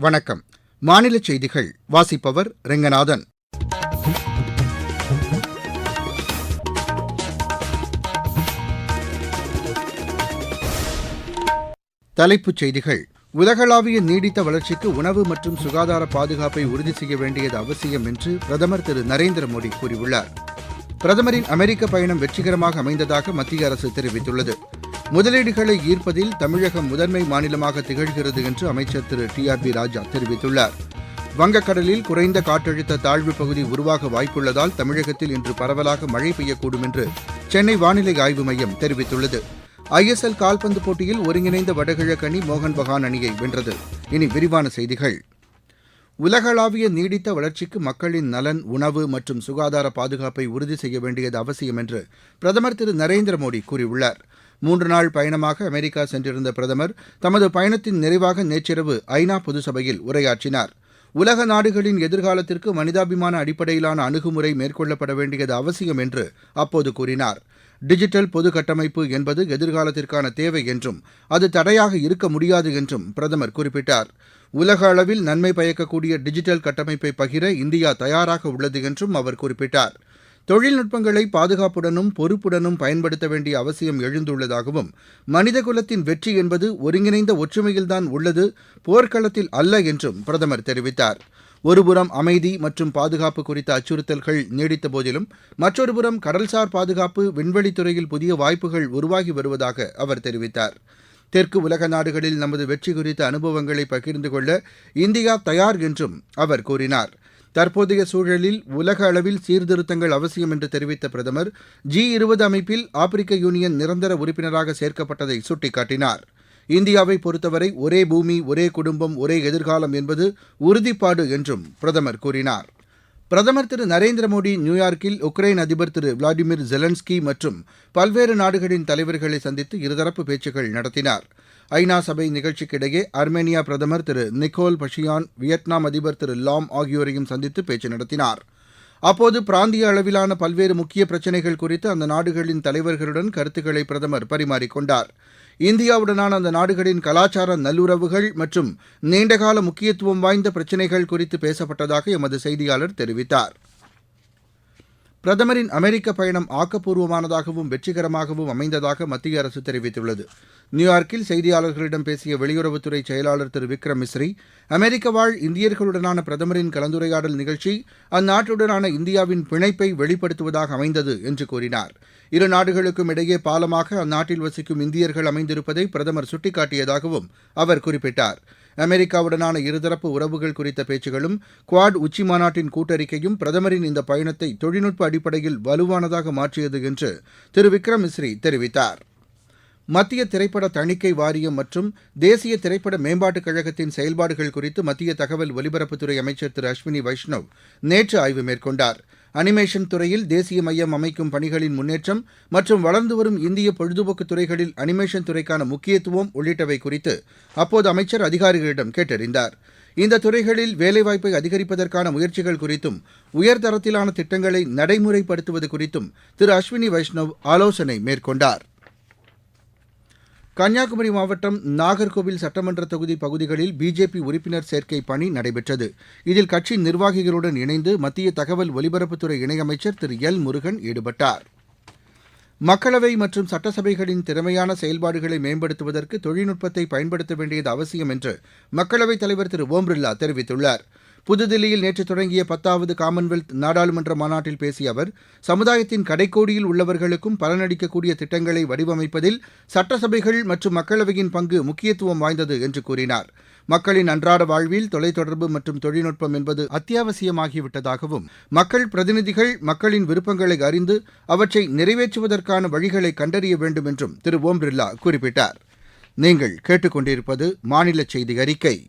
வணக்கம். மாநில செய்திகள் வாசிப்பவர் ரெங்கநாதன். தலைப்புச் செய்திகள். உலகளாவிய நீடித்த வளர்ச்சிக்கு உணவு மற்றும் சுகாதார பாதுகாப்பை உறுதி செய்ய வேண்டியது அவசியம் என்று பிரதமர் திரு நரேந்திர மோடி கூறியுள்ளார். பிரதமரின் அமெரிக்க பயணம் வெற்றிகரமாக அமைந்ததாக மத்திய அரசு தெரிவித்துள்ளது. முதலீடுகளை ஈர்ப்பதில் தமிழகம் முதன்மை மாநிலமாக திகழ்கிறது என்று அமைச்சர் Thiru. T. R. B. Raja தெரிவித்துள்ளார். வங்கக்கடலில் குறைந்த காற்றழுத்த தாழ்வு பகுதி உருவாக வாய்ப்புள்ளதால் தமிழகத்தில் இன்று பரவலாக மழை பெய்யக்கூடும் என்று சென்னை வானிலை ஆய்வு மையம் தெரிவித்துள்ளது. ஐஎஸ்எல் கால்பந்து போட்டியில் ஒருங்கிணைந்த வடகிழக்கு அணி மோகன் பகான் அணியை வென்றது. இனி விரிவான செய்திகள். உலகளாவிய நீடித்த வளர்ச்சிக்கு மக்களின் நலன் உணவு மற்றும் சுகாதார பாதுகாப்பை உறுதி செய்ய வேண்டியது அவசியம் என்று பிரதமர் திரு. நரேந்திர மோடி கூறியுள்ளார். மூன்று நாள் பயணமாக அமெரிக்கா சென்றிருந்த பிரதமர் தமது பயணத்தின் நிறைவாக நேற்றிரவு ஐநா பொதுசபையில் உரையாற்றினார். உலக நாடுகளின் எதிர்காலத்திற்கு மனிதாபிமான அடிப்படையிலான அணுகுமுறை மேற்கொள்ளப்பட வேண்டியது அவசியம் என்று அப்போது கூறினார். டிஜிட்டல் பொது கட்டமைப்பு என்பது எதிர்காலத்திற்கான தேவை என்றும் அது தடையாக இருக்க முடியாது என்றும் பிரதமர் குறிப்பிட்டார். உலக அளவில் நன்மை பயக்கக்கூடிய டிஜிட்டல் கட்டமைப்பை பகிர இந்தியா தயாராக உள்ளது என்றும் அவர் குறிப்பிட்டார். தொழில்நுட்பங்களை பாதுகாப்புடனும் பொறுப்புடனும் பயன்படுத்த வேண்டிய அவசியம் எழுந்துள்ளதாகவும் மனிதகுலத்தின் வெற்றி என்பது ஒருங்கிணைந்த ஒற்றுமையில்தான் உள்ளது போர்க்களத்தில் அல்ல என்றும் பிரதமர் தெரிவித்தார். ஒருபுறம் அமைதி மற்றும் பாதுகாப்பு குறித்த அச்சுறுத்தல்கள் நீடித்த போதிலும் மற்றொருபுறம் கடல்சார் பாதுகாப்பு விண்வெளித்துறையில் புதிய வாய்ப்புகள் உருவாகி வருவதாக அவர் தெரிவித்தார். தெற்கு உலக நாடுகளில் நமது வெற்றி குறித்த அனுபவங்களை பகிர்ந்து கொள்ள இந்தியா தயார் என்றும் அவர் கூறினார். தற்போதைய சூழலில் உலக அளவில் சீர்திருத்தங்கள் அவசியம் என்று தெரிவித்த பிரதமர் ஜி இருபது அமைப்பில் ஆப்பிரிக்க யூனியன் நிரந்தர உறுப்பினராக சேர்க்கப்பட்டதை சுட்டிக்காட்டினார். இந்தியாவை பொறுத்தவரை ஒரே பூமி ஒரே குடும்பம் ஒரே எதிர்காலம் என்பது உறுதிப்பாடு என்றும் பிரதமர் கூறினார். பிரதமர் திரு நரேந்திர மோடி நியூயார்க்கில் உக்ரைன் அதிபர் திரு விளாடிமிர் ஜெலன்ஸ்கி மற்றும் பல்வேறு நாடுகளின் தலைவர்களை சந்தித்து இருதரப்பு பேச்சுக்கள் நடத்தினார். ஐநா சபை நிகழ்ச்சிக்கிடையே அர்மேனியா பிரதமர் திரு நிக்கோல் பஷியான் வியட்நாம் அதிபர் திரு லாம் ஆகியோரையும் சந்தித்து பேச்சு நடத்தினார். அப்போது பிராந்திய அளவிலான பல்வேறு முக்கிய பிரச்சினைகள் குறித்து அந்த நாடுகளின் தலைவர்களுடன் கருத்துக்களை பிரதமர் பரிமாறிக்கொண்டார். இந்தியாவுடனான அந்த நாடுகளின் கலாச்சார நல்லுறவுகள் மற்றும் நீண்டகால முக்கியத்துவம் வாய்ந்த பிரச்சினைகள் குறித்து பேசப்பட்டதாக எமது செய்தியாளர் தெரிவித்தார். பிரதமரின் அமெரிக்க பயணம் ஆக்கப்பூர்வமானதாகவும் வெற்றிகரமாகவும் அமைந்ததாக மத்திய அரசு தெரிவித்துள்ளது. நியூயார்க்கில் செய்தியாளர்களிடம் பேசிய வெளியுறவுத்துறை செயலாளர் திரு விக்ரம் மிஸ்ரி அமெரிக்க வாழ் இந்தியர்களுடனான பிரதமரின் கலந்துரையாடல் நிகழ்ச்சி அந்நாட்டுடனான இந்தியாவின் பிணைப்பை வெளிப்படுத்துவதாக அமைந்தது என்று கூறினார். இரு நாடுகளுக்கும் இடையே பாலமாக அந்நாட்டில் வசிக்கும் இந்தியர்கள் அமைந்திருப்பதை பிரதமர் சுட்டிக்காட்டியதாகவும் அவர் குறிப்பிட்டார். அமெரிக்காவுடனான இருதரப்பு உறவுகள் குறித்த பேச்சுகளும் குவாட் உச்சி மாநாட்டின் கூட்டறிக்கையும் பிரதமரின் இந்த பயணத்தை தொழில்நுட்ப அடிப்படையில் வலுவானதாக மாற்றியது என்று திரு விக்ரம் மிஸ்ரி தெரிவித்தார். மத்திய திரைப்பட தணிக்கை வாரியம் மற்றும் தேசிய திரைப்பட மேம்பாட்டுக் கழகத்தின் செயல்பாடுகள் குறித்து மத்திய தகவல் ஒலிபரப்புத்துறை அமைச்சர் திரு அஸ்வினி வைஷ்ணவ் நேற்று ஆய்வு மேற்கொண்டார். அனிமேஷன் துறையில் தேசிய மையம் அமைக்கும் பணிகளின் முன்னேற்றம் மற்றும் வளர்ந்து வரும் இந்திய பொழுதுபோக்கு துறைகளில் அனிமேஷன் துறைக்கான முக்கியத்துவம் உள்ளிட்டவை குறித்து அப்போது அமைச்சர் அதிகாரிகளிடம் கேட்டறிந்தார். இந்த துறைகளில் வேலைவாய்ப்பை அதிகரிப்பதற்கான முயற்சிகள் குறித்தும் உயர்தரத்திலான திட்டங்களை நடைமுறைப்படுத்துவது குறித்தும் திரு அஸ்வினி வைஷ்ணவ் ஆலோசனை மேற்கொண்டார். கன்னியாகுமரி மாவட்டம் நாகர்கோவில் சட்டமன்ற தொகுதி பகுதிகளில் பிஜேபி உறுப்பினர் சேர்க்கை பணி நடைபெற்றது. இதில் கட்சி நிர்வாகிகளுடன் இணைந்து மத்திய தகவல் ஒலிபரப்புத்துறை இணையமைச்சர் திரு. எல். முருகன் ஈடுபட்டார். மக்களவை மற்றும் சட்டசபைகளின் திறமையான செயல்பாடுகளை மேம்படுத்துவதற்கு தொழில்நுட்பத்தை பயன்படுத்த வேண்டியது அவசியம் என்று மக்களவைத் தலைவர் திரு. ஓம் பிர்லா தெரிவித்துள்ளார். புதுதில்லியில் நேற்று தொடங்கிய பத்தாவது காமன்வெல்த் நாடாளுமன்ற மாநாட்டில் பேசிய அவர் சமுதாயத்தின் கடைக்கோடியில் உள்ளவர்களுக்கும் பலனளிக்கக்கூடிய திட்டங்களை வடிவமைப்பதில் சட்டசபைகள் மற்றும் மக்களவையின் பங்கு முக்கியத்துவம் வாய்ந்தது என்று கூறினார். மக்களின் அன்றாட வாழ்வில் தொலைத்தொடர்பு மற்றும் தொழில்நுட்பம் என்பது அத்தியாவசியமாகிவிட்டதாகவும் மக்கள் பிரதிநிதிகள் மக்களின் விருப்பங்களை அறிந்து அவற்றை நிறைவேற்றுவதற்கான வழிகளை கண்டறிய வேண்டும் என்றும் திரு ஓம் பிர்லா குறிப்பிட்டார். நீங்கள் கேட்டுக்கொண்டிருப்பது மாநில செய்தி அறிக்கை.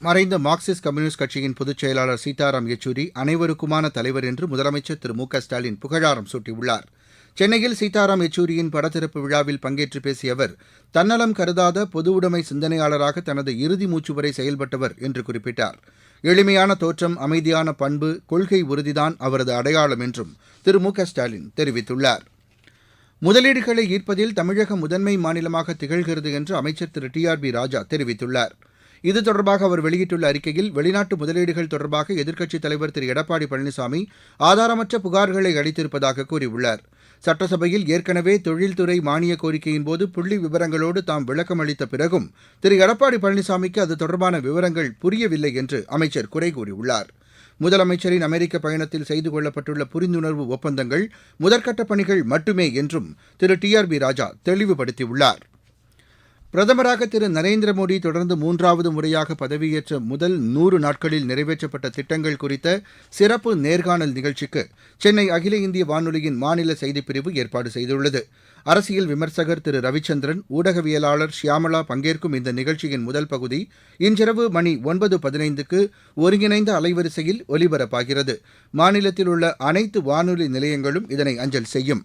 மறைந்த மார்க்சிஸ்ட் கம்யூனிஸ்ட் கட்சியின் பொதுச் செயலாளர் சீதாராம் யெச்சூரி அனைவருக்குமான தலைவர் என்று முதலமைச்சர் திரு மு க ஸ்டாலின் புகழாரம் சூட்டியுள்ளார். சென்னையில் சீதாராம் யெச்சூரியின் படத்திறப்பு விழாவில் பங்கேற்று பேசிய அவர் தன்னலம் கருதாத பொது உடைமை சிந்தனையாளராக தனது இறுதி மூச்சு வரை செயல்பட்டவர் என்று குறிப்பிட்டார். எளிமையான தோற்றம் அமைதியான பண்பு கொள்கை உறுதிதான் அவரது அடையாளம் என்றும் திரு மு க ஸ்டாலின் தெரிவித்துள்ளார். முதலீடுகளை ஈர்ப்பதில் தமிழகம் முதன்மை மாநிலமாக திகழ்கிறது என்று அமைச்சர் Thiru T R B Raja தெரிவித்துள்ளார். இது தொடர்பாக அவர் வெளியிட்டுள்ள அறிக்கையில் வெளிநாட்டு முதலீடுகள் தொடர்பாக எதிர்க்கட்சித் தலைவர் திரு. எடப்பாடி பழனிசாமி ஆதாரமற்ற புகார்களை அளித்திருப்பதாக கூறியுள்ளார். சட்டசபையில் ஏற்கனவே தொழில்துறை மானிய கோரிக்கையின்போது புள்ளி விவரங்களோடு தாம் விளக்கம் அளித்த பிறகும் திரு. எடப்பாடி பழனிசாமிக்கு அது தொடர்பான விவரங்கள் புரியவில்லை என்று அமைச்சர் குறை கூறியுள்ளார். முதலமைச்சரின் அமெரிக்க பயணத்தில் செய்து கொள்ளப்பட்டுள்ள புரிந்துணர்வு ஒப்பந்தங்கள் முதற்கட்ட பணிகள் மட்டுமே என்றும் Thiru. T. R. B. Raja தெளிவுபடுத்தியுள்ளார். பிரதமராக திரு நரேந்திர மோடி தொடர்ந்து மூன்றாவது முறையாக பதவியேற்ற முதல் நூறு நாட்களில் நிறைவேற்றப்பட்ட திட்டங்கள் குறித்த சிறப்பு நேர்காணல் நிகழ்ச்சிக்கு சென்னை அகில இந்திய வானொலியின் மாநில செய்திப்பிரிவு ஏற்பாடு செய்துள்ளது. அரசியல் விமர்சகர் திரு ரவிச்சந்திரன் ஊடகவியலாளர் ஷியாமலா பங்கேற்கும் இந்த நிகழ்ச்சியின் முதல் பகுதி இன்றிரவு மணி ஒன்பது பதினைந்துக்கு ஒருங்கிணைந்த அலைவரிசையில் ஒலிபரப்பாகிறது. மாநிலத்தில் உள்ள அனைத்து வானொலி நிலையங்களும் இதனை அஞ்சல் செய்யும்.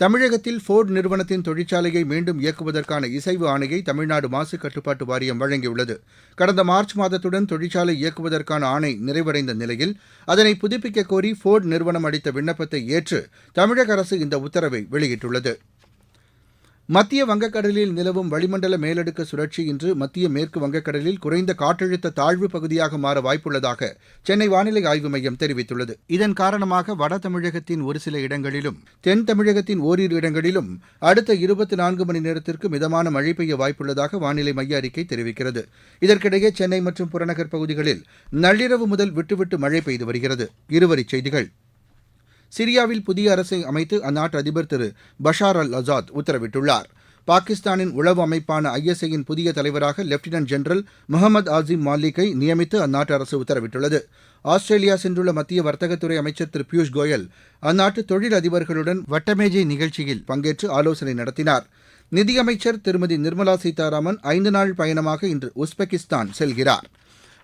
தமிழகத்தில் ஃபோர்டு நிறுவனத்தின் தொழிற்சாலையை மீண்டும் இயக்குவதற்கான இசைவு ஆணையை தமிழ்நாடு மாசு கட்டுப்பாட்டு வாரியம் வழங்கியுள்ளது. கடந்த மார்ச் மாதத்துடன் தொழிற்சாலை இயக்குவதற்கான ஆணை நிறைவடைந்த நிலையில் அதனை புதுப்பிக்க கோரி ஃபோர்டு நிறுவனம் அளித்த விண்ணப்பத்தை ஏற்று தமிழக அரசு இந்த உத்தரவை வெளியிட்டுள்ளது. மத்திய வங்கக்கடலில் நிலவும் வளிமண்டல மேலடுக்கு சுழற்சி இன்று மத்திய மேற்கு வங்கக்கடலில் குறைந்த காற்றழுத்த தாழ்வு பகுதியாக மாற வாய்ப்புள்ளதாக சென்னை வானிலை ஆய்வு மையம் தெரிவித்துள்ளது. இதன் காரணமாக வட தமிழகத்தின் ஒரு சில இடங்களிலும் தென் தமிழகத்தின் ஓரிரு இடங்களிலும் அடுத்த இருபத்தி நான்கு மணி நேரத்திற்கு மிதமான மழை பெய்ய வாய்ப்புள்ளதாக வானிலை மைய அறிக்கை தெரிவிக்கிறது. இதற்கிடையே சென்னை மற்றும் புறநகர் பகுதிகளில் நள்ளிரவு முதல் விட்டுவிட்டு மழை பெய்து வருகிறது. இருவரிச் செய்திகள். சிரியாவில் புதிய அரசை அமைத்து அந்நாட்டு அதிபர் திரு பஷார் அல் அசாத் உத்தரவிட்டுள்ளார். பாகிஸ்தானின் உளவு அமைப்பான ஐஎஸ்ஐயின் புதிய தலைவராக லெப்டினன்ட் ஜெனரல் முகமது ஆசிம் மாலிக்கை நியமித்து அந்நாட்டு அரசு உத்தரவிட்டுள்ளது. ஆஸ்திரேலியா சென்றுள்ள மத்திய வர்த்தகத்துறை அமைச்சர் திரு பியூஷ் கோயல் அந்நாட்டு தொழில் அதிபர்களுடன் வட்டமேஜை நிகழ்ச்சியில் பங்கேற்று ஆலோசனை நடத்தினார். நிதியமைச்சர் திருமதி நிர்மலா சீதாராமன் ஐந்து நாள் பயணமாக இன்று உஸ்பெகிஸ்தான் செல்கிறார்.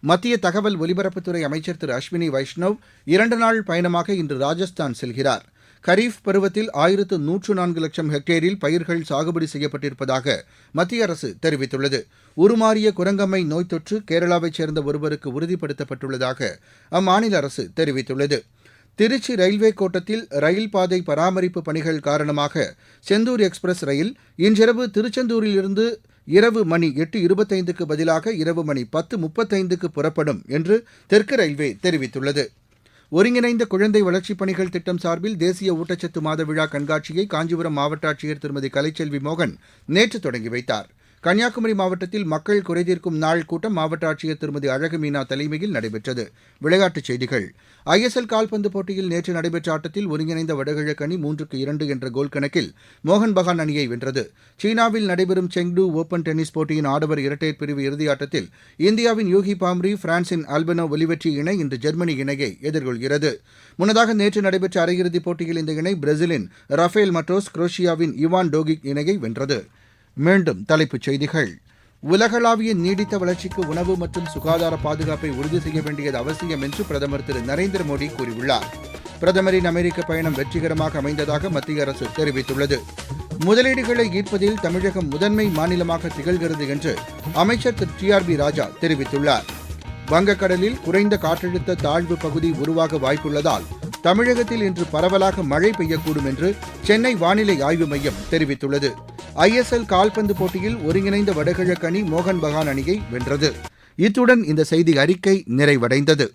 மத்திய தகவல் ஒலிபரப்புத்துறை அமைச்சர் திரு அஸ்வினி வைஷ்ணவ் இரண்டு நாள் பயணமாக இன்று ராஜஸ்தான் செல்கிறார். கரீஃப் பருவத்தில் ஆயிரத்து நூற்று நான்கு லட்சம் ஹெக்டேரில் பயிர்கள் சாகுபடி செய்யப்பட்டிருப்பதாக மத்திய அரசு தெரிவித்துள்ளது. உருமாறிய குரங்கம்மை நோய் தொற்று கேரளாவைச் சேர்ந்த ஒருவருக்கு உறுதிப்படுத்தப்பட்டுள்ளதாக அம்மாநில அரசு தெரிவித்துள்ளது. திருச்சி ரயில்வே கோட்டத்தில் ரயில் பாதை பராமரிப்பு பணிகள் காரணமாக செந்தூர் எக்ஸ்பிரஸ் ரயில் இன்றிரவு திருச்செந்தூரிலிருந்து இரவு மணி எட்டு இருபத்தைந்துக்கு பதிலாக இரவு மணி பத்து முப்பத்தைந்துக்கு புறப்படும் என்று தெற்கு ரயில்வே தெரிவித்துள்ளது. ஒருங்கிணைந்த குழந்தை வளர்ச்சிப் பணிகள் திட்டம் சார்பில் தேசிய ஊட்டச்சத்து மாத விழா கண்காட்சியை காஞ்சிபுரம் மாவட்ட ஆட்சியர் திருமதி கலைச்செல்வி மோகன் நேற்று தொடங்கி வைத்தார். கன்னியாகுமரி மாவட்டத்தில் மக்கள் குறைதீர்க்கும் நாள் கூட்டம் மாவட்ட ஆட்சியர் திருமதி அழகு மீனா தலைமையில் நடைபெற்றது. விளையாட்டுச் செய்திகள். ஐஎஸ்எல் கால்பந்து போட்டியில் நேற்று நடைபெற்ற ஆட்டத்தில் ஒருங்கிணைந்த வடகிழக்கு அணி மூன்றுக்கு இரண்டு என்ற கோல் கணக்கில் மோகன் பகான் அணியை வென்றது. சீனாவில் நடைபெறும் செங்டு ஓபன் டென்னிஸ் போட்டியின் ஆடவர் இரட்டையர் பிரிவு இறுதியாட்டத்தில் இந்தியாவின் யூகி பாம்ரி பிரான்சின் ஆல்பனோ ஒலிவெற்றி இணை இன்று ஜெர்மனி இணையை எதிர்கொள்கிறது. முன்னதாக நேற்று நடைபெற்ற அரையிறுதிப் போட்டியில் இந்த இணை பிரேசிலின் ரஃபேல் மட்டோஸ் குரோஷியாவின் இவான் டோகிக் இணையை வென்றது. மீண்டும் தலைப்புச் செய்திகள். உலகளாவிய நீடித்த வளர்ச்சிக்கு உணவு மற்றும் சுகாதார பாதுகாப்பை உறுதி செய்ய வேண்டியது அவசியம் என்று பிரதமர் திரு நரேந்திர மோடி கூறியுள்ளார். பிரதமரின் அமெரிக்க பயணம் வெற்றிகரமாக அமைந்ததாக மத்திய அரசு தெரிவித்துள்ளது. முதலீடுகளை ஈர்ப்பதில் தமிழகம் முதன்மை மாநிலமாக திகழ்கிறது என்று அமைச்சர் Thiru T R B Raja தெரிவித்துள்ளார். வங்கக்கடலில் குறைந்த காற்றழுத்த தாழ்வு பகுதி உருவாக வாய்ப்புள்ளதால் தமிழகத்தில் இன்று பரவலாக மழை பெய்யக்கூடும் என்று சென்னை வானிலை ஆய்வு மையம் தெரிவித்துள்ளது. ஐஎஸ்எல் கால்பந்து போட்டியில் ஒருங்கிணைந்த வடகிழக்கு அணி மோகன் பகான் அணியை வென்றது. இத்துடன் இந்த செய்தி அறிக்கை நிறைவடைந்தது.